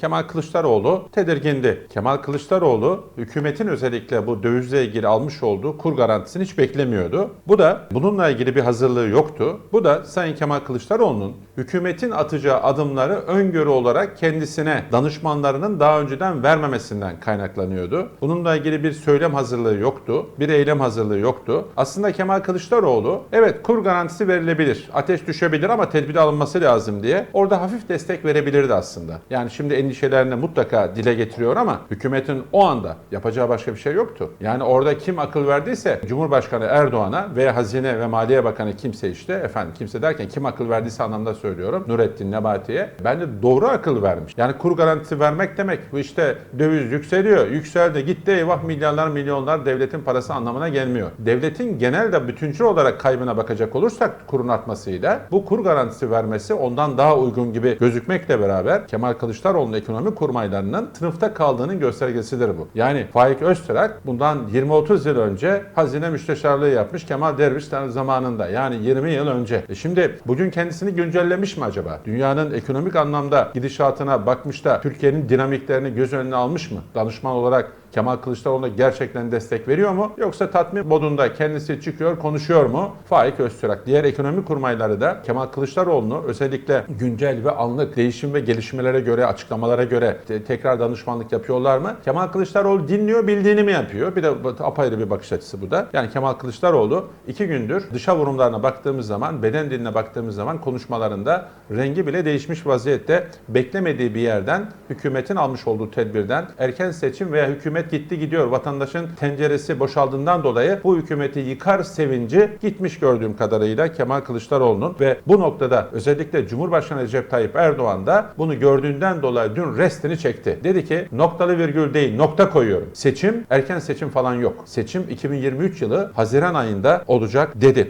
Kemal Kılıçdaroğlu tedirgindi. Kemal Kılıçdaroğlu hükümetin özellikle bu dövizle ilgili almış olduğu kur garantisini hiç beklemiyordu. Bu da bununla ilgili bir hazırlığı yoktu. Bu da Sayın Kemal Kılıçdaroğlu'nun hükümetin atacağı adımları öngörü olarak kendisine danışmanlarının daha önceden vermemesinden kaynaklanıyordu. Bununla ilgili bir söylem hazırlığı yoktu. Bir eylem hazırlığı yoktu. Aslında Kemal Kılıçdaroğlu evet kur garantisi verilebilir. Ateş düşebilir ama tedbir alınması lazım diye orada hafif destek verebilirdi aslında. Yani şimdi endişelerini mutlaka dile getiriyor ama hükümetin o anda yapacağı başka bir şey yoktu. Yani orada kim akıl verdiyse Cumhurbaşkanı Erdoğan'a veya Hazine ve Maliye Bakanı kimse işte efendim kimse derken kim akıl verdiyse anlamda söylüyorum Nurettin Nebati'ye bence doğru akıl vermiş. Yani kur garantisi vermek demek bu işte döviz yükseliyor. Yükseldi gitti eyvah milyarlar milyonlar devletin parası anlamına gelmiyor. Devletin genel de bütüncül olarak kaybına bakacak olursak kurun artmasıyla bu kur garantisi vermesi ondan daha uygun gibi gözükmekle beraber Kemal Kılıçdaroğlu'nun ekonomi kurmaylarının sınıfta kaldığının göstergesidir bu. Yani Faik Öztürk bundan 20-30 yıl önce hazine müsteşarlığı yapmış Kemal Derviş zamanında yani 20 yıl önce. E şimdi bugün kendisini güncellemiş mi acaba? Dünyanın ekonomik anlamda gidişatına bakmış da Türkiye'nin dinamiklerini göz önüne almış mı? Danışman olarak Kemal Kılıçdaroğlu'na gerçekten destek veriyor mu? Yoksa tatmin modunda kendisi çıkıyor konuşuyor mu? Faik Öztürk. Diğer ekonomi kurmayları da Kemal Kılıçdaroğlu'nu özellikle güncel ve anlık değişim ve gelişmelere göre, açıklamalara göre te- tekrar danışmanlık yapıyorlar mı? Kemal Kılıçdaroğlu dinliyor, bildiğini mi yapıyor? Bir de apayrı bir bakış açısı bu da. Yani Kemal Kılıçdaroğlu iki gündür dışa vurumlarına baktığımız zaman, beden diline baktığımız zaman konuşmalarında rengi bile değişmiş vaziyette. Beklemediği bir yerden, hükümetin almış olduğu tedbirden erken seçim veya hükümet gitti gidiyor. Vatandaşın tenceresi boşaldığından dolayı bu hükümeti yıkar sevinci gitmiş gördüğüm kadarıyla Kemal Kılıçdaroğlu'nun ve bu noktada özellikle Cumhurbaşkanı Recep Tayyip Erdoğan da bunu gördüğünden dolayı dün restini çekti. Dedi ki noktalı virgül değil nokta koyuyorum. Seçim erken seçim falan yok. Seçim 2023 yılı Haziran ayında olacak dedi.